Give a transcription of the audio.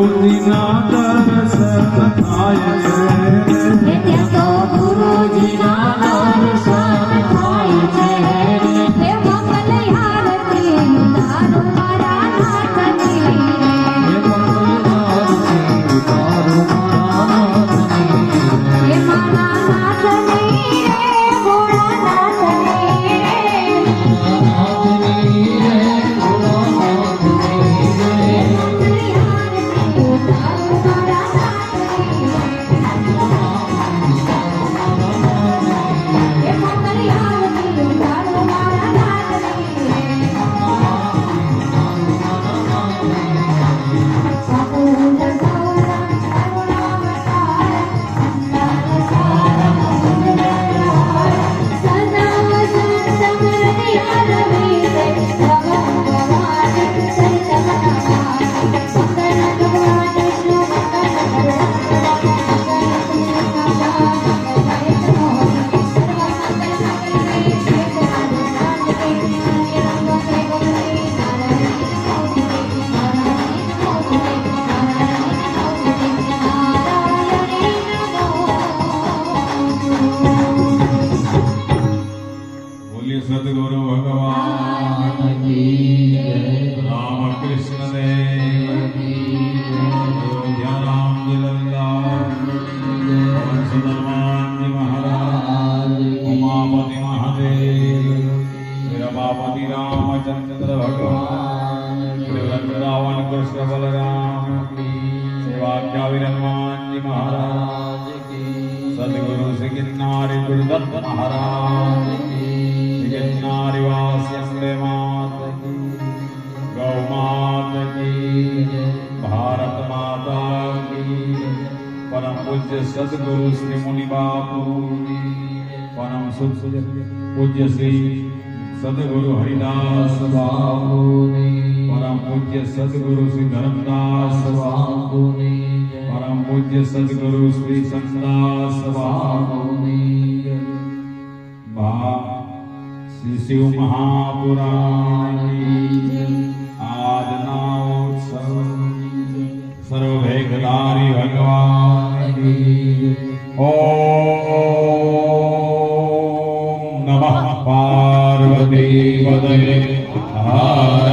ગુરુજીના દર્શન થાય सद्गुरु भगवान राम कृष्ण देव अयोध्याम जी महाराज उमापति महादेव रमापति रामचंद्र भगवान रावण कृष्ण बलराम सेवाख्या विरमान जी महाराज सदगुरु श्री गिरनारी गुरुदत्त महाराज पूज्य सदगुरु श्री मुनि बापू। परम सुख पूज्य श्री सदगुरु हरिदास बापू। परम पूज्य सदगुरु श्री धर्मदास बापू। परम पूज्य सदगुरु श्री संतदास बापू। बाप श्री शिव महापुराण आज नाम सर्वभेगधारी भगवान। वासिनी ओम नमः पार्वती पदये हर